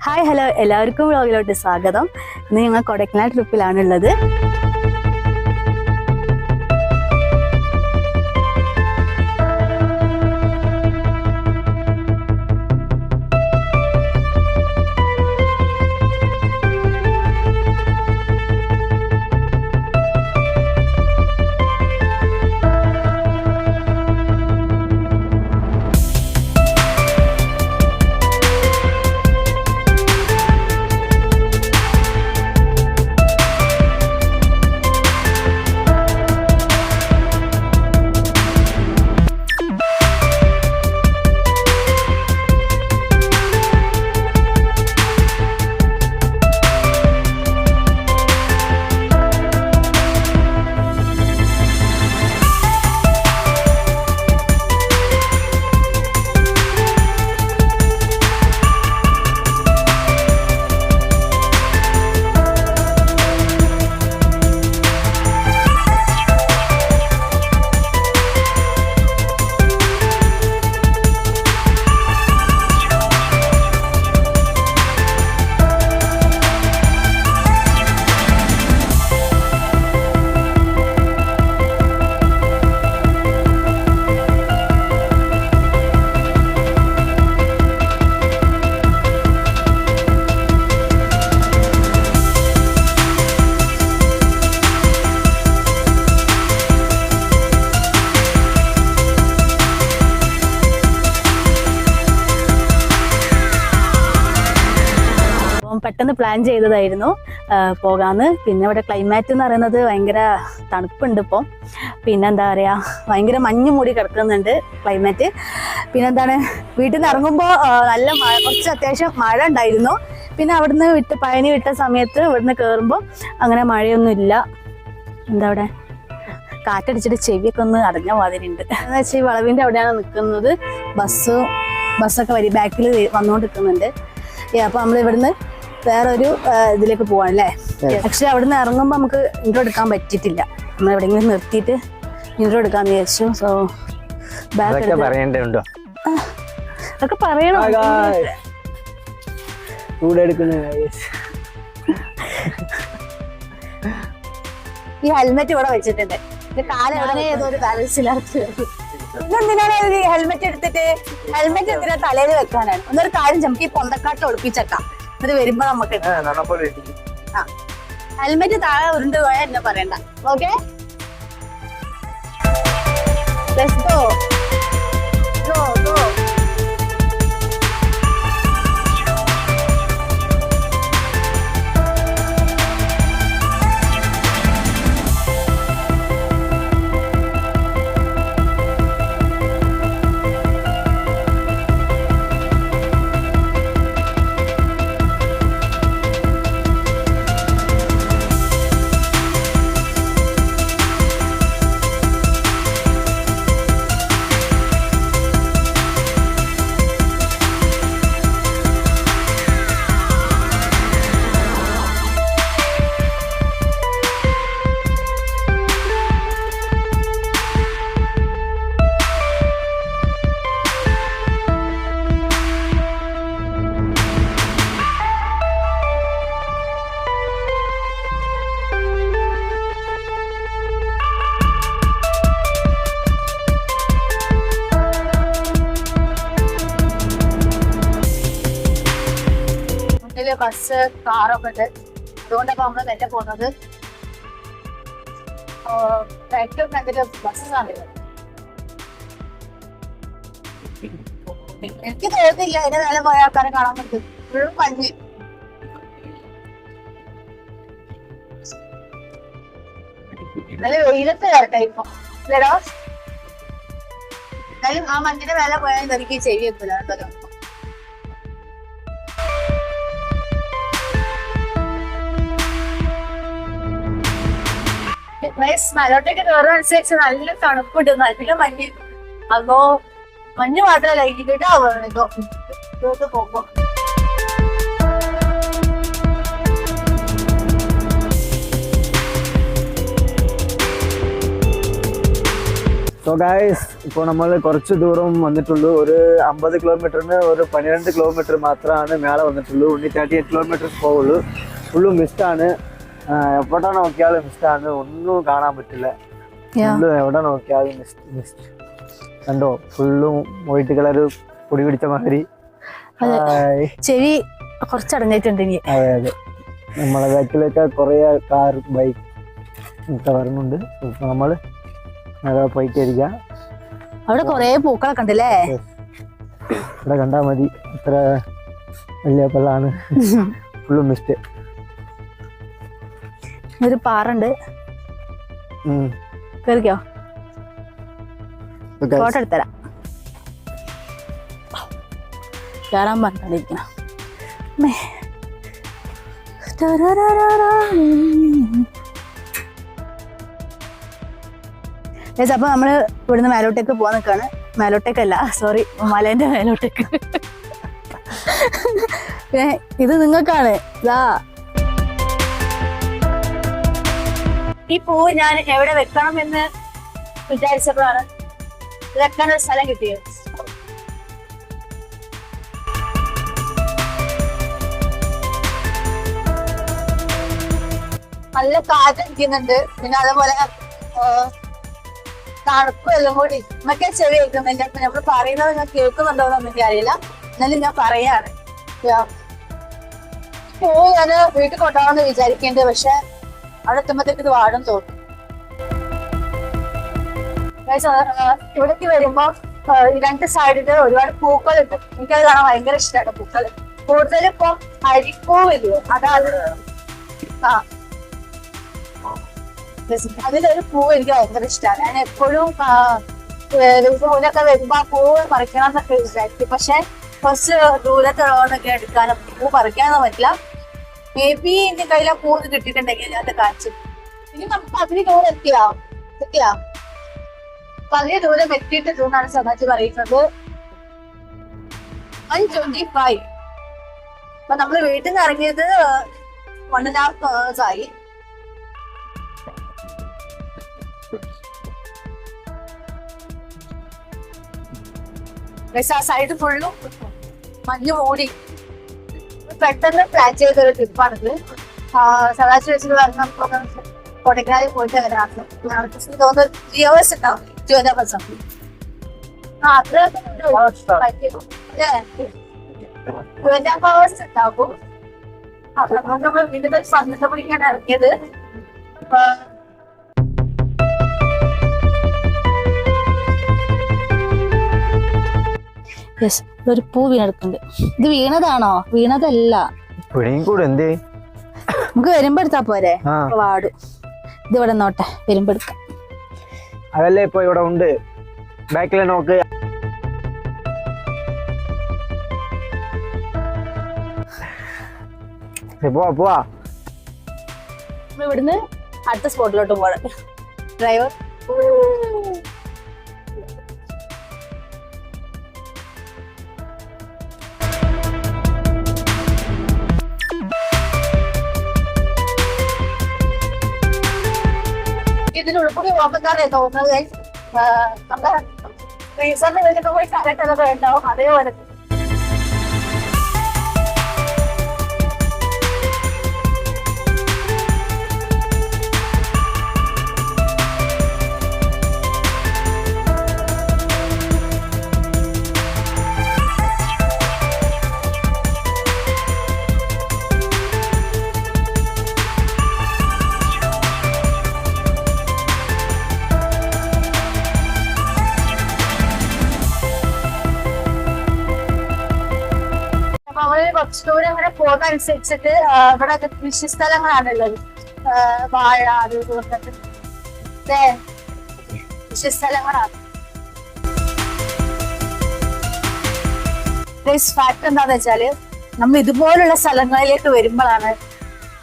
Hi hello എല്ലാവർക്കും വ്ളോഗിലോട്ട് സ്വാഗതം. ഇന്ന് ഞങ്ങൾ കൊടൈക്കനാൽ ട്രിപ്പിലാണുള്ളത് പ്ലാൻ ചെയ്തതായിരുന്നു. പോകാമെന്ന് പിന്നെ ഇവിടെ ക്ലൈമാറ്റ് എന്ന് പറയുന്നത് ഭയങ്കര തണുപ്പുണ്ട് ഇപ്പം. പിന്നെ എന്താ പറയുക ഭയങ്കര മഞ്ഞ് മൂടി കിടക്കുന്നുണ്ട് ക്ലൈമാറ്റ് പിന്നെന്താണ് വീട്ടിൽ നിന്ന് ഇറങ്ങുമ്പോൾ നല്ല കുറച്ച് അത്യാവശ്യം മഴ ഉണ്ടായിരുന്നു. പിന്നെ അവിടുന്ന് വിട്ട് പഴനി വിട്ട സമയത്ത് ഇവിടുന്ന് കയറുമ്പോൾ അങ്ങനെ മഴയൊന്നും ഇല്ല. എന്താ അവിടെ? കാറ്റടിച്ചിട്ട് ചെവിയൊക്കെ ഒന്ന് അടഞ്ഞ മാതിരിയുണ്ട് എന്ന് വെച്ചാൽ ഈ വളവിന്റെ അവിടെയാണ് നിൽക്കുന്നത് ബസ് ബസ്സൊക്കെ വരി ബാക്കിൽ വന്നുകൊണ്ട് നിൽക്കുന്നുണ്ട് അപ്പോൾ നമ്മൾ ഇവിടുന്ന് വേറൊരു ഇതിലേക്ക് പോവാണ് അല്ലേ പക്ഷെ അവിടുന്ന് ഇറങ്ങുമ്പോൾ നമുക്ക് ഇൻട്രോ എടുക്കാൻ പറ്റിയിട്ടില്ല. നമ്മൾ എവിടെയെങ്കിലും നിർത്തിയിട്ട് ഇൻട്രോ എടുക്കാന്ന് വിചാരിച്ചു. സോ ബാക്ക് അതൊക്കെ പറയേണ്ടതുണ്ടോ? അതൊക്കെ പറയണം. കൂടെ എടുക്കുന്ന ഈ ഹെൽമെറ്റ് ഇവിടെ വെച്ചിട്ടുണ്ട്. ഈ ഹെൽമെറ്റ് എടുത്തിട്ട്? ഹെൽമെറ്റ് എന്തിനാ തലയിൽ വെക്കാനാണ്? ഒന്നൊരു കാര്യം നമുക്ക് ഈ പൊന്തക്കാട്ട് ഒളിപ്പിച്ചേക്കാം. എന്നിട്ട് വരുമ്പോ നമുക്ക് ആ ഹെൽമെറ്റ് താഴെ ഉരുണ്ട് പോയാൽ എന്നെ പറയണ്ട. ഓക്കെ ബസ് കാറൊക്കെ ഉണ്ട്. അതുകൊണ്ടപ്പോ നമ്മൾ മെല്ലെ പോകുന്നത് ഏറ്റവും ഭയങ്കര ബസ്സാണ് എനിക്ക് തോന്നുന്നില്ല അതിന്റെ നേരെ പോയ ആൾക്കാരെ കാണാൻ പറ്റും. ഇപ്പോഴും മഞ്ഞ് നല്ല വെയിലത്ത് കയറട്ടെ ഇപ്പൊ. ആ മഞ്ഞിന്റെ മേലെ പോയാൽ എനിക്ക് ചെവി വെക്കില്ല കേട്ടോ. മലോട്ടേക്ക് കയറുന്ന അനുസരിച്ച് നല്ല തണുപ്പുണ്ട്. നല്ല മഞ്ഞ്. അപ്പോ മഞ്ഞ് മാത്രമല്ല ഇടിട്ടാവുക ഇതോ പോകുമ്പോ സോ ഗായ്സ് ഇപ്പോൾ നമ്മൾ കുറച്ച് ദൂരം വന്നിട്ടുള്ളൂ. ഒരു അമ്പത് കിലോമീറ്ററിന് ഒരു പன்னிരണ്ട് കിലോമീറ്റർ മാത്രമാണ് മേലെ വന്നിട്ടുള്ളൂ. ഉണ്ണി തേർട്ടി എയ്റ്റ് കിലോമീറ്റേഴ്സ് പോവുള്ളൂ ഫുള്ളും മിസ്റ്റാണ് എവിടെ നോക്കിയാലും മിസ്റ്റാണ് ഒന്നും കാണാൻ പറ്റില്ല. എവിടെ നോക്കിയാലും മിസ്റ്റ് മിസ്റ്റ് കണ്ടോ? ഫുള്ളും വൈറ്റ് കളർ പൊടി പിടിച്ച മാതിരി. ചെവി കുറച്ചടഞ്ഞിട്ടുണ്ട് ഇനി. അതെ അതെ. നമ്മളെ ബാക്കിലൊക്കെ കുറേ കാർ ബൈക്ക് ഒക്കെ വരുന്നുണ്ട്. ഇപ്പൊ നമ്മൾ പോയിട്ടിരിക്കാം അവിടെ കുറേ പൂക്കളൊക്കെ ഉണ്ടല്ലേ? ഇവിടെ കണ്ടാ മതി. ഇത്ര വലിയ പള്ളാണ്. ഫുള്ളും മിസ്റ്റ് ഒരു പാറുണ്ട്. കേറിക്കോ? ഫോട്ടോ എടുത്തരാം. കേറാൻ പറഞ്ഞിരിക്കണം. അപ്പൊ നമ്മൾ ഇവിടുന്ന് മേലോട്ടേക്ക് പോവാൻ നിൽക്കാണ് മേലോട്ടേക്കല്ല സോറി മലേന്റെ മേലോട്ടേക്ക്. ഇത് നിങ്ങൾക്കാണ്. ഇതാ ഈ പൂവ് ഞാൻ എവിടെ വെക്കണം എന്ന് വിചാരിച്ചപ്പോഴാണ് വെക്കാൻ ഒരു സ്ഥലം കിട്ടിയത്. നല്ല കാറ്റടിക്കുന്നുണ്ട് പിന്നെ അതേപോലെ തണുപ്പും എല്ലാം കൂടി. എന്നൊക്കെ ചെവി കേൾക്കുന്നുണ്ട് അപ്പൊ നമ്മൾ പറയുന്നത് ഞാൻ കേൾക്കുന്നുണ്ടോ എന്ന് എനിക്ക് അറിയില്ല. എന്നാലും ഞാൻ പറയാണ്. പൂ ഞാൻ വീട്ടിൽ കൊണ്ടുപോകാമെന്ന് വിചാരിക്കേണ്ടത് പക്ഷെ അവിടെ ഇത് വാടും തോന്നും ഇവിടേക്ക് വരുമ്പോ രണ്ട് സൈഡിൽ ഒരുപാട് പൂക്കൾ ഉണ്ട് എനിക്കത് കാണാൻ ഭയങ്കര ഇഷ്ടമാണ് പൂക്കൾ കൂടുതലും ഇപ്പൊ അരിപ്പൂവില്ലേ അതാണ് ആ. അതിലൊരു പൂ എനിക്ക് ഭയങ്കര ഇഷ്ടമാണ് ഞാൻ എപ്പോഴും പൂവിനൊക്കെ വരുമ്പോ ആ പൂവ് പറിക്കണം എന്നൊക്കെ വിചാരിക്കും. പക്ഷെ കുറച്ച് ദൂരത്തുള്ളതൊക്കെ എടുക്കാനും പൂ പറിക്കാനൊന്നും പറ്റില്ല. മേ ബി എന്റെ കയ്യിൽ ആ പൂ കിട്ടിയിട്ടുണ്ടെങ്കിൽ ഞാൻ കാണിച്ചു ഇനി നമുക്ക് അതിന് ദൂരം എത്തിയാ എത്തിയാ? പതിയെ ദൂരം എത്തിയിട്ട് എന്നാണ് സമാജ് പറയുന്നത്. വൺ ട്വന്റി ഫൈവ് അപ്പൊ നമ്മൾ വീട്ടിൽ നിന്ന് ഇറങ്ങിയത് വൺ ആൻഡ് ഹാഫ് ഹവേഴ്സ് ആയി. സൈഡ് ഫുള്ളും മഞ്ഞ് മൂടി പെട്ടെന്ന് പ്ലാൻ ചെയ്തൊരു ട്രിപ്പാണിത് സദാശിവ വെച്ചിട്ട് പറഞ്ഞ കൊടൈക്കനാലിൽ പോയിട്ട് വരാറുണ്ട് തോന്നുന്നു ത്രീ അവേഴ്സ് ഉണ്ടാവും അവേഴ്സ് ആ അത്ര ടു ആൻഡ് ഹാഫ് അവേഴ്സ് ഉണ്ടാവും. അപ്പൊ നമ്മൾ വീണ്ടും സന്ദർശ പിടിക്കാൻ ഇറങ്ങിയത്. യെസ് ഒരു പൂ വീണെടുക്കുന്നുണ്ട്. ഇത് വീണതാണോ? വീണതല്ല. നമുക്ക് വരുമ്പോ എടുത്താ പോരെ? വാട്. ഇത് ഇവിടെ നോട്ടെ വരുമ്പോ എടുക്കാം. അതല്ലേ ഇപ്പൊ ഇവിടെ ഉണ്ട്. ബാക്കിലെ നോക്ക്. പോവാ പോവാ. ഇവിടുന്ന് അടുത്ത സ്പോട്ടിലോട്ട് പോകണം ഡ്രൈവർ ഇതിന് ഉൾപ്പെടെ പോകുമ്പോഴാണ് തോന്നുന്നത് നമ്മുടെ റീസണിന് വേണ്ടിയിട്ട് പോയി കറക്റ്റ് ഉണ്ടാവും അതേപോലെ അപ്പൊ അവർ കുറച്ച് ദൂരം അങ്ങനെ പോകുന്ന അനുസരിച്ചിട്ട് ഇവിടെ കൃഷി സ്ഥലങ്ങളാണുള്ളത്. ആ, വാഴ അത് ഇതൊക്കെ കൃഷി സ്ഥലങ്ങളാണ്. ഫാക്ട് എന്താന്ന് വെച്ചാൽ നമ്മൾ ഇതുപോലുള്ള സ്ഥലങ്ങളിലേക്ക് വരുമ്പോഴാണ്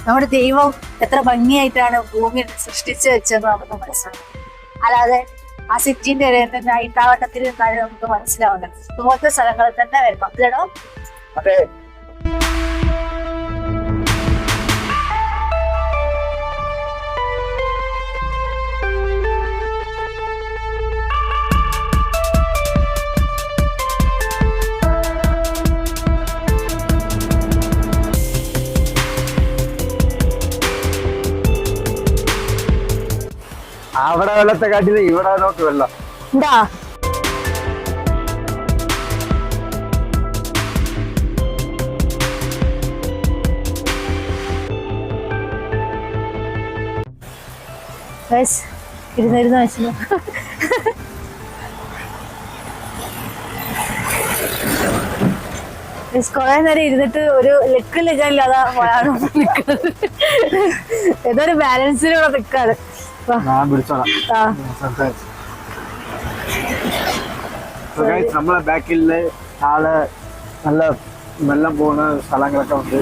നമ്മുടെ ദൈവം എത്ര ഭംഗിയായിട്ടാണ് ഭൂമി സൃഷ്ടിച്ചു വെച്ചതെന്ന് നമുക്ക് മനസ്സിലാവും അല്ലാതെ ആ സിറ്റിന്റെ ഇടയിൽ തന്നെ ഇട്ടാവട്ടത്തിൽ നമുക്ക് മനസ്സിലാവുന്നത്. ഇതുപോലത്തെ സ്ഥലങ്ങളിൽ തന്നെ ഇതോ അതെ. അവിടെ വെള്ളത്തെ കാട്ടിയത് ഇവിടെ നോക്ക് വെള്ളം. എന്താ? ഇരുന്നിരുന്ന് വെച്ചു കൊറേ നേരം ഇരുന്നിട്ട് ഒരു ലെക്ക് ഇല്ലാതെ പോയാണ്. നിൽക്കുന്നത് ഏതോ ഒരു ബാലൻസിലൂടെ. ഞാൻ പിടിച്ചോളാം ആ. സംസാരിച്ചു. So guys, നമ്മളെ ബാക്കിൽ താഴെ നല്ല വെള്ളം പോകുന്ന സ്ഥലങ്ങളൊക്കെ ഉണ്ട്.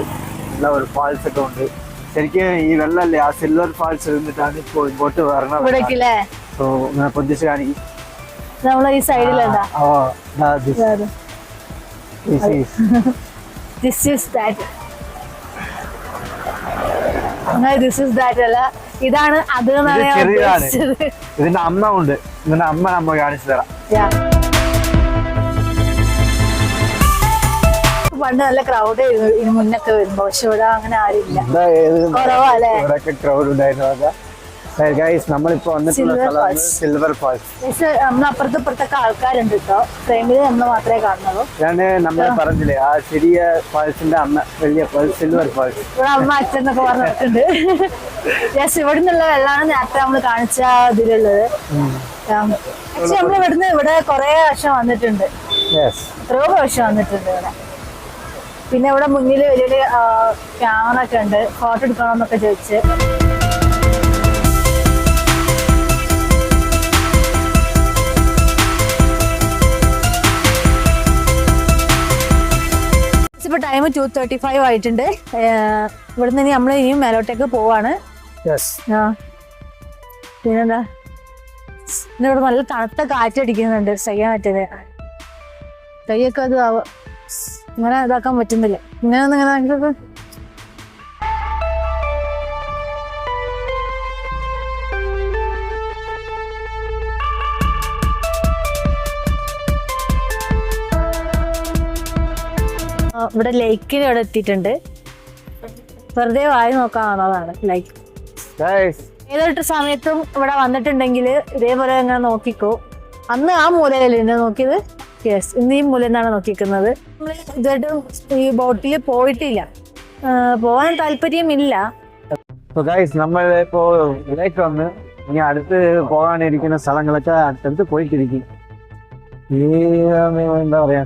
നല്ല ഒരു ഫാൾസ് ഒക്കെ ഉണ്ട്. ശരിക്കും ഈ വെള്ളമല്ലേ? ആ സിൽവർ ഫാൾസ് ഇരുന്നിട്ടാണ് ഇപ്പോൾ ഇങ്ങോട്ട് വരണത്. ഇവിടേക്കില്ലേ? സോ ഞാൻ പൊതിച്ച് കാണിക്കും നമ്മളെ ഈ സൈഡിലുണ്ടാ ഓ this is this is that this is that അല്ല. ഇതാണ് അത്. ഇതിന്റെ അമ്മ ഉണ്ട്. ഇതിന്റെ അമ്മ നമ്മ കാണിച്ചു തരാം. പണ്ട് നല്ല ക്രൗഡ് ആയിരുന്നു. ഇതിന് മുന്നൊക്കെ വരുമ്പോ. പക്ഷെ ഇവിടെ അങ്ങനെ ആരും ഇല്ല. കുറവാ അല്ലേ? ക്രൗഡ് ഉണ്ടായിരുന്നു ഗൈസ് നമ്മളിപ്പോ വന്നിട്ടുള്ള. സിൽവർ ഫോൾസ് പക്ഷെ നമ്മളെ അപ്പുറത്ത് ഇപ്പുറത്തൊക്കെ ആൾക്കാരുണ്ട് കേട്ടോ ഫ്രെയിമിൽ നമ്മൾ മാത്രമേ കാണുന്നുള്ളൂ. ഞാൻ നമ്മൾ പറഞ്ഞില്ലേ ആ ചെറിയ ഫോൾസിന്റെ അമ്മ വലിയ സിൽവർ ഫോൾസ് ഇവിടെ അമ്മ അച്ഛൻ എന്നൊക്കെ പറഞ്ഞിട്ടുണ്ട്. യെസ് ഇവിടെ നിന്നുള്ള വെള്ളമാണ് നേരത്തെ നമ്മൾ കാണിച്ച ഇതിലുള്ളത്. പക്ഷെ നമ്മൾ ഇവിടുന്ന് ഇവിടെ കുറെ വർഷം വന്നിട്ടുണ്ട്. എത്രയോ വർഷം വന്നിട്ടുണ്ട് ഇവിടെ. പിന്നെ ഇവിടെ മുന്നിൽ വലിയ വലിയ ക്യാമറ ഒക്കെ ഉണ്ട്. ഫോട്ടോ എടുക്കണമെന്നൊക്കെ ചോദിച്ച്. ഇപ്പൊ ടൈം ടു തേർട്ടി ഫൈവ് ആയിട്ടുണ്ട് ഇവിടുന്ന് ഇനി നമ്മൾ ഇനിയും മേലോട്ടേക്ക് പോവാണ്. ആ. പിന്നെന്താ? പിന്നെ ഇവിടെ നല്ല തണുത്ത കാറ്റടിക്കുന്നുണ്ട്. ചെയ്യാൻ പറ്റുന്നത് കൈയൊക്കെ അത് ഇങ്ങനെ ഇതാക്കാൻ പറ്റുന്നില്ല. ഇങ്ങനെ ഇങ്ങനെ ഇവിടെ ലേക്കിന് ഇവിടെ എത്തിയിട്ടുണ്ട്. വെറുതെ വായി നോക്കാൻ വന്നതാണ് ലൈക്ക് ഏതൊരു സമയത്തും ഇവിടെ വന്നിട്ടുണ്ടെങ്കിൽ ഇതേപോലെ ഇങ്ങനെ നോക്കിക്കോ. അന്ന് ആ മൂലയിലല്ലേ എന്നെ നോക്കിയത്? യെസ് ഇന്ന് ഈ മൂല നിന്നാണ് നോക്കിക്കുന്നത്. നമ്മൾ ഇതായിട്ടും ഈ ബോട്ടിൽ പോയിട്ടില്ല. പോകാൻ താല്പര്യമില്ല. നമ്മൾ ഇപ്പോ ഇതിലേക്ക് വന്ന് ഇനി അടുത്ത് പോകാനിരിക്കുന്ന സ്ഥലങ്ങളൊക്കെ അടുത്തടുത്ത് പോയിട്ടിരിക്കും. ഈ എന്താ പറയാ?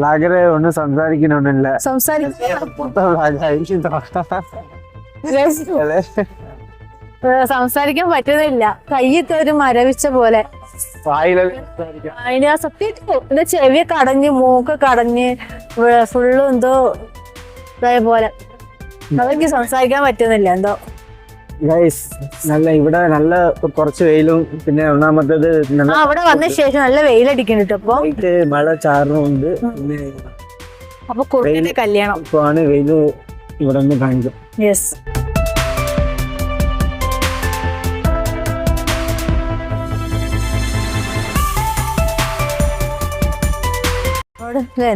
ലാഗരെ ഒന്നും സംസാരിക്കണൊന്നുമില്ല സംസാരിക്കാൻ പറ്റുന്നില്ല. കയ്യൊക്കെ ഒരു മരവിച്ച പോലെ. അതിന് സത്യത്തിൽ എന്റെ ചെവിയൊക്കെ അടഞ്ഞ് മൂക്കൊക്കെ അടഞ്ഞ് ഫുള്ള് എന്തോ ഇതായ പോലെ അതെനിക്ക് സംസാരിക്കാൻ പറ്റുന്നില്ല എന്തോ. ഗൈസ് നല്ല ഇവിടെ നല്ല കുറച്ച് വെയിലും പിന്നെ ഒന്നാമത്തേത് നല്ല അവിടെ വന്ന ശേഷം നല്ല വെയിലടിക്കുന്നുണ്ട് അപ്പൊ മഴ ചാറുന്നുണ്ട് പിന്നെ അപ്പൊ കുറുക്കിന്റെ കല്യാണം. ഇപ്പൊ ആണ് വെയിൽ ഇവിടെ നിന്ന് കാണിക്കും യെസ്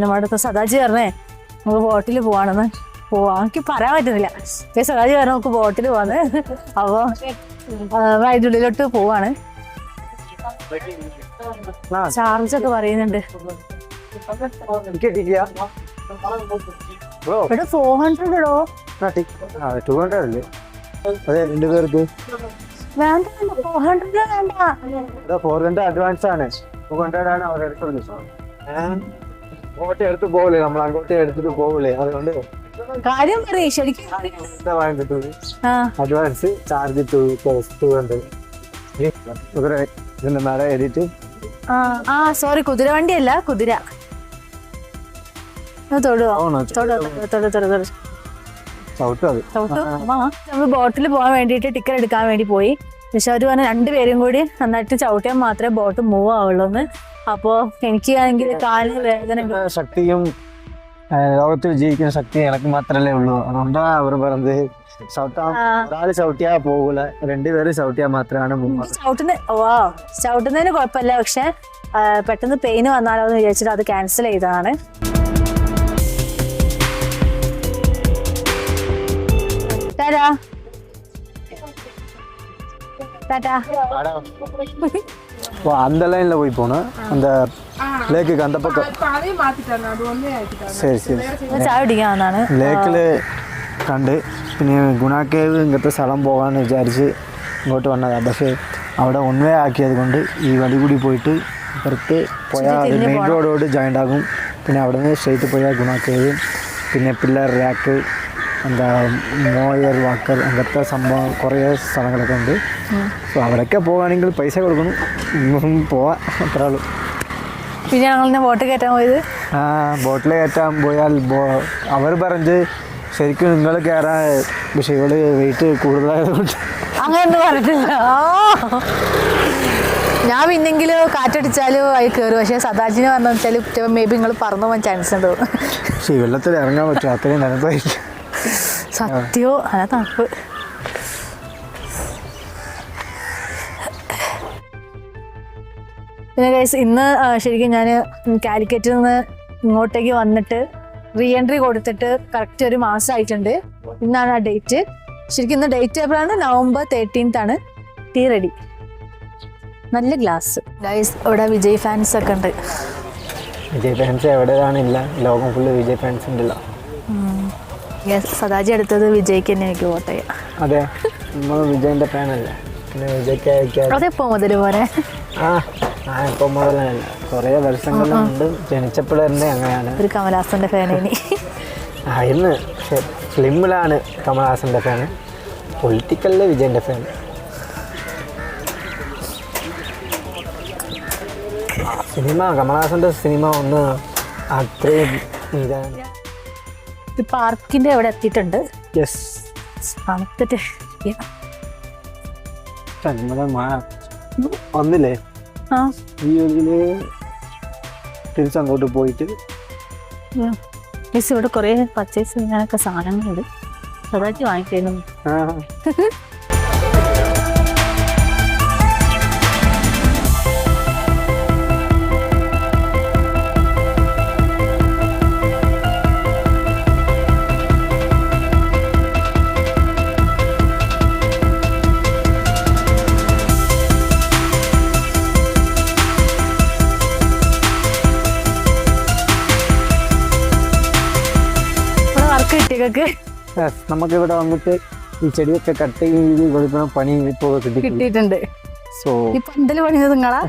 നമ്മുടെ സദാജി പറഞ്ഞേ നമുക്ക് ബോട്ടിൽ പോവാണെന്ന്. പോവാ എനിക്ക് പറയാൻ പറ്റുന്നില്ല. പക്ഷേ സദാജി പറഞ്ഞു നമുക്ക് ബോട്ടിൽ പോവാന്ന്. അപ്പൊ വൈദ്യുള്ളിലോട്ട് പോവാണ്. ആ, ചാർജ് ഒക്കെ പറയുന്നുണ്ട്. ഇവിടെ ഫോർ ഹൺഡ്രഡ് ഇടോ ടു ഹൺഡ്രഡ് അല്ലേ? അതെ രണ്ടു പേർക്ക്. വേണ്ട ഫോർ ഹൺഡ്രഡ് വേണ്ട. ഫോർ ഹൺഡ്രഡ് അഡ്വാൻസ് ആണ്. ടു ഹൺഡ്രഡ് ആണ് അവർ എടുക്കുന്നത് അങ്ങോട്ട് എടുത്ത് പോകില്ലേ നമ്മൾ അങ്ങോട്ട് എടുത്തിട്ട് പോകില്ലേ അതുകൊണ്ട് കാര്യം പറയേ ശരിക്കും. Advance charge two two hundred ഇതിന്റെ നട എഡിറ്റ് ആ സോറി കുതിര ചവിട്ടു നമ്മൾ ബോട്ടിൽ പോകാൻ വേണ്ടിട്ട് ടിക്കറ്റ് എടുക്കാൻ വേണ്ടി പോയി. പക്ഷെ അവർ പറഞ്ഞ രണ്ടുപേരും കൂടി നന്നായിട്ട് ചവിട്ടിയാൽ മാത്രമേ ബോട്ട് മൂവ് ആവുള്ളൂ എന്ന് എനിക്ക് ആണെങ്കിൽ കാലിന് വേദന. ശക്തിയും ലോകത്തിൽ ജീവിക്കുന്ന ശക്തി എനിക്ക് മാത്രല്ലേ ഉള്ളൂ. അതുകൊണ്ടാ അവർ പറഞ്ഞത്. ചവിട്ടാൻ ആ, ഒരാൾ ചവിട്ടിയാ പോകൂല രണ്ടുപേരും ചവിട്ടിയാ മാത്രമാണ് ചവിട്ടുന്ന വാ. ചവിട്ടുന്നതിന് കുഴപ്പമില്ല. പക്ഷെ പെട്ടെന്ന് പെയിന് വന്നാലോ എന്ന് വിചാരിച്ചിട്ട് അത് ക്യാൻസൽ ചെയ്തതാണ്. തരാ. ടാറ്റാ ஓ அந்த லைனில் போய் போகணும் அந்த லேக்குக்கு அந்த பக்கம் இப்ப அதையும் மாத்திட்டாங்க அது ஒன்னே ஆக்கிட்டாங்க சரி சரி ചായ കുടിക്കാൻ വന്നാണ് ലേക്കിൽ കണ്ട് പിന്നെ ഗുണാക്കേവ് ഇങ്ങനത്തെ സ്ഥലം പോകാമെന്ന് വിചാരിച്ച് ഇങ്ങോട്ട് വന്നതാണ് പക്ഷേ അവിടെ ഒന്നേ ആക്കിയത് കൊണ്ട് ഈ വഴി കൂടി പോയിട്ട് ഇപ്പുറത്ത് പോയാൽ മെയിൻ റോഡോട് ജോയിൻ്റ് ആകും പിന്നെ അവിടെ നിന്ന് സ്ട്രേറ്റ് പോയാൽ ഗുണാക്കേവ് പിന്നെ പിള്ളേർ റാക്ക് എന്താ മോയർ വാക്കർ അങ്ങനത്തെ സംഭവം കുറേ സ്ഥലങ്ങളൊക്കെ ഉണ്ട് സോ അവിടെയൊക്കെ പോവുകയാണെങ്കിൽ പൈസ കൊടുക്കണം പോവാം. അത്രേ ഉള്ളൂ. പിന്നെ ഞങ്ങൾ ബോട്ട് കയറ്റാൻ പോയത്? ആ ബോട്ടിൽ കയറ്റാൻ പോയാൽ അവർ പറഞ്ഞത് ശരിക്കും നിങ്ങൾ കയറാൻ പക്ഷേ ഇവൾ വെയിറ്റ് കൂടുതലായതുകൊണ്ട്. അങ്ങനെയൊന്നും പറഞ്ഞിട്ടില്ല. ഞാൻ പിന്നെങ്കിലും കാറ്റടിച്ചാലും അതിൽ കയറും പക്ഷേ സദാജിന് പറഞ്ഞു വെച്ചാൽ മേ ബി നിങ്ങൾ പറന്നു പോകാൻ ചാൻസ് ഉണ്ട്? പക്ഷേ വെള്ളത്തിൽ ഇറങ്ങാൻ പറ്റും. അത്രയും തണുപ്പായിരിക്കും. സത്യോ അതാ തണുപ്പ്. പിന്നെ ഗൈസ് ഇന്ന് ശരിക്കും ഞാൻ കാലിക്കറ്റിൽ നിന്ന് ഇങ്ങോട്ടേക്ക് വന്നിട്ട് റീ എൻട്രി കൊടുത്തിട്ട് കറക്റ്റ് ഒരു മാസമായിട്ടുണ്ട്. ഇന്നാണ് ആ ഡേറ്റ് ശരിക്കും ഇന്ന് ഡേറ്റ് എപ്പോഴാണ് നവംബർ തേർട്ടീൻത്ത് ആണ്. ടീ റെഡി നല്ല ഗ്ലാസ് ഗൈസ് ഇവിടെ വിജയ് ഫാൻസ് ഒക്കെ ഉണ്ട്. വിജയ് ഫാൻസ് എവിടെ കാണില്ല. ലോകം ഫുള്ള് വിജയ് ഫാൻസ് ഉണ്ടല്ലോ. സദാജി അടുത്തത് വിജയ്ക്ക് തന്നെ എനിക്ക് വോട്ട് ചെയ്യാം. അതെ. നമ്മൾ വിജയന്റെ ഫാനല്ലേ പിന്നെ വിജയ്ക്ക് അതെ അതെപ്പോ മുതൽ പോരെ. ആ. ആ ഇപ്പം കുറേ വർഷങ്ങളുണ്ട്. ജനിച്ചപ്പോഴേ അങ്ങനെയാണ്. ഒരു കമലഹാസന്റെ ഫാനിനി ആയിരുന്നു പക്ഷെ ഫിലിമിലാണ് കമലഹാസന്റെ ഫാന് പൊളിറ്റിക്കലിലെ വിജയന്റെ ഫാൻ സിനിമ കമലഹാസന്റെ സിനിമ ഒന്ന് അത്രയും ഇതാണ്. പാർക്കിന്റെ അവിടെ എത്തിയിട്ടുണ്ട്. യെസ് മാ ഒന്നില്ലേ? ഒന്നിൽ തിരിച്ചങ്ങോട്ട് പോയിട്ട് മിസ് ഇവിടെ കുറേ പർച്ചേസ് ചെയ്യാനൊക്കെ സാധനങ്ങളുണ്ട്. സദാജി വാങ്ങിക്കുന്നു വർക്ക് നമുക്ക് നമുക്കിവിടെ വന്നിട്ട് ഈ ചെടിയൊക്കെ കട്ട് ചെയ്ത് കൊടുക്കുന്ന പണി ഇപ്പോൾ കിട്ടി കിട്ടിയിട്ടുണ്ട്. സോ ഇപ്പൊ എന്തെങ്കിലും പണിത് നിങ്ങളാ?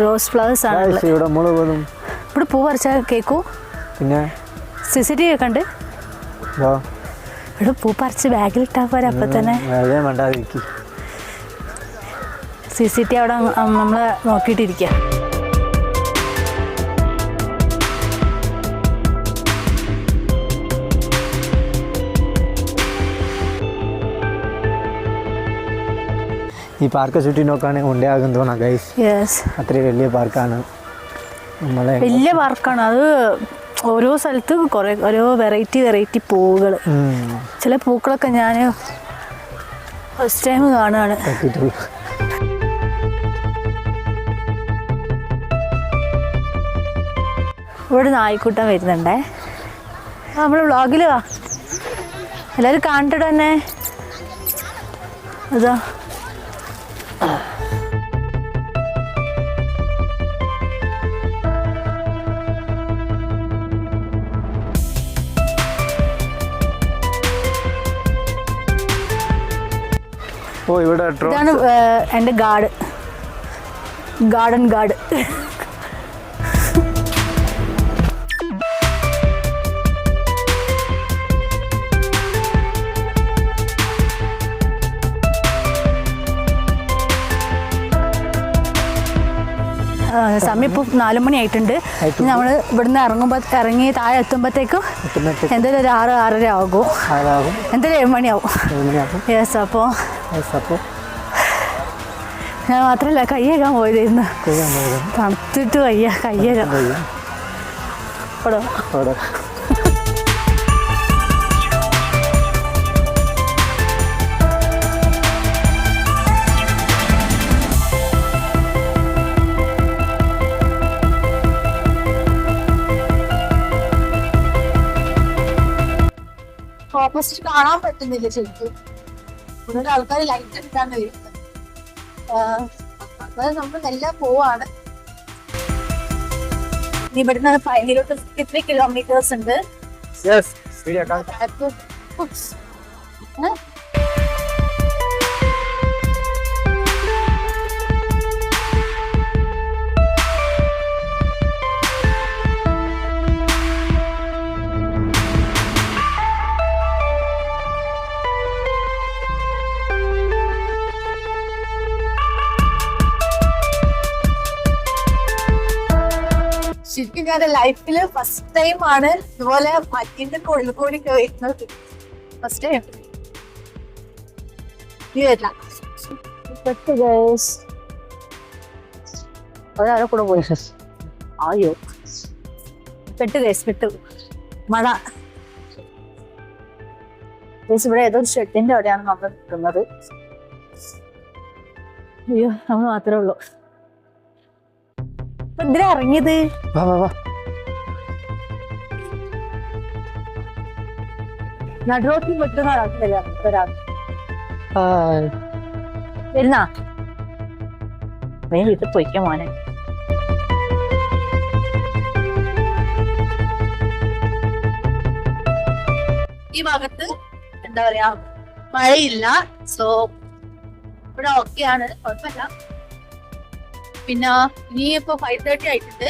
റോസ് ഫ്ലവേഴ്സ് ആണ്. ഇവിടെ മുഴുവനും ഇവിടെ പൂ പറിച്ചാൽ കേക്കൂ. പിന്നെ സിസിറ്റി ഒക്കെ ഉണ്ട് ഇവിടെ പൂ പറിച്ച് ബാഗിൽ ഇട്ടാ പോരാ അപ്പൊ തന്നെ. സി സി ടി അവിടെ നമ്മൾ നോക്കിയിട്ടിരിക്കുക ഈ പാർക്ക് ചുറ്റി നോക്കുകയാണെങ്കിൽ ഉണ്ടാകും തോന്നാം ഗൈസ് അത്രയും വലിയ പാർക്കാണ് നമ്മളെ വലിയ പാർക്കാണ് അത് ഓരോ സ്ഥലത്ത് കുറേ ഓരോ വെറൈറ്റി വെറൈറ്റി പൂവുകൾ ചില പൂക്കളൊക്കെ ഞാൻ ഫസ്റ്റ് ടൈം കാണുകയാണ് ഇവിടെ നായ്ക്കൂട്ടം വരുന്നുണ്ടേ. നമ്മൾ വ്ളോഗിൽ വാ. എല്ലാവരും കാണട്ടെ തന്നെ. അതാ. ഓ ഇവിടെ ഇതാണ് എന്റെ ഗാർഡ്. Garden guard. സമയം ഇപ്പോൾ നാലു മണി ആയിട്ടുണ്ട്. നമ്മൾ ഇവിടുന്ന് ഇറങ്ങുമ്പോൾ ഇറങ്ങി താഴെ എത്തുമ്പോഴത്തേക്കും എന്തായാലും ഒരു ആറ് ആറര ആകും. എന്തായാലും ഏഴ് മണിയാവും. അപ്പോ യെസ് അപ്പോൾ അപ്പോൾ ഞാൻ മാത്രമല്ല കയ്യേകാൻ പോയതായിരുന്നു. തണുത്തിട്ട് കയ്യ കയ്യേക്കാൻ അവിടെ ഓപ്പോസിറ്റ് കാണാൻ പറ്റുന്നില്ല ശരിക്കും. കൂടുതൽ ആൾക്കാർ ലൈറ്റ് എടുത്താണ് വരുന്നത് അപ്പൊ നമ്മൾ നല്ല പോവാണ് ഇവിടുന്ന് ഫൈനലോട്ട് ഫിഫ്റ്റി ത്രീ കിലോമീറ്റേഴ്സ് ഉണ്ട്. ശരിക്കും ഞാൻ ലൈഫിൽ ഫസ്റ്റ് ടൈം ആണ് ഇതുപോലെ മറ്റിന്റെ ഉള്ളിൽ കൂടി വരുന്നത് ഫസ്റ്റ് ടൈം ഒരാളെ കൂടെ പോയി. അയ്യോ പെട്ട് ഗൈസ് പെട്ട്. മഴ. ഗൈസ് ഇവിടെ ഏതോ ഒരു ഷെഡിന്റെ അവിടെയാണ് നമ്മൾ നിൽക്കുന്നത്. അയ്യോ നമ്മൾ മാത്രമേ ഉള്ളൂ. എന്തിനാ ഇറങ്ങിയത്? വാ വാ വാ. നടുറോട്ടിൽ പറ്റുന്ന ഒരാൾക്ക് വരാം ഒരാൾ വരുന്നാ? വേഗം വീട്ടിൽ പോയിക്കോ മോനെ. ഈ ഭാഗത്ത് എന്താ പറയാ മഴയില്ല സോ ഇവിടെ ഓക്കെയാണ് കുഴപ്പമില്ല. പിന്നെ ഇനി ഇപ്പൊ ഫൈവ് തേർട്ടി ആയിട്ടുണ്ട്.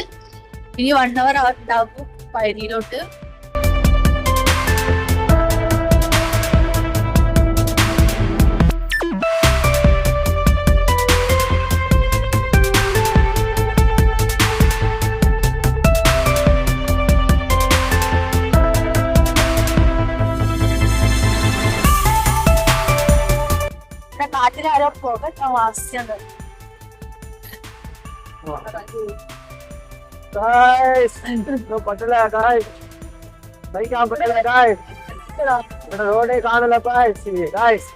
ഇനി വൺ അവർ അവർ ഉണ്ടാകും പഴനിയിലോട്ട് കാട്ടിലാരോ പോകാൻ താമസിക്കാൻ തുടങ്ങി guys no patala guys. bhai kya patala guys? റോഡേ കാണല ഗൈസ്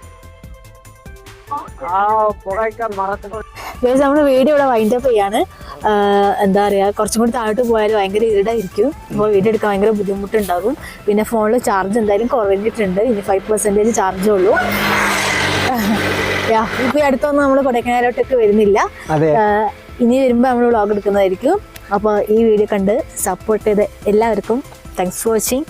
ആ പുകയ്ക്കാൻ മറക്കുന്നു ഗൈസ് നമ്മൾ വീഡിയോ ഇവിടെ വൈൻഡ് അപ്പ് ചെയ്യാണ്. എന്താ പറയുക കുറച്ചും കൂടി താഴോട്ട് പോയാൽ ഭയങ്കര ഇരുടായിരിക്കും. അപ്പോൾ വീഡിയോ എടുക്കാൻ ഭയങ്കര ബുദ്ധിമുട്ടുണ്ടാകും. പിന്നെ ഫോണിൽ ചാർജ് എന്തായാലും കുറഞ്ഞിട്ടുണ്ട്. ഇനി ഫൈവ് പെർസെന്റേജ് ചാർജേ ഉള്ളൂ. ഇപ്പൊ അടുത്തൊന്നും നമ്മൾ കൊടൈക്കനാലോട്ടൊക്കെ വരുന്നില്ല. ഇനി വരുമ്പോൾ നമ്മൾ വ്ളോഗ് എടുക്കുന്നതായിരിക്കും. അപ്പോൾ ഈ വീഡിയോ കണ്ട് സപ്പോർട്ട് ചെയ്ത എല്ലാവർക്കും താങ്ക്സ് ഫോർ വാച്ചിങ്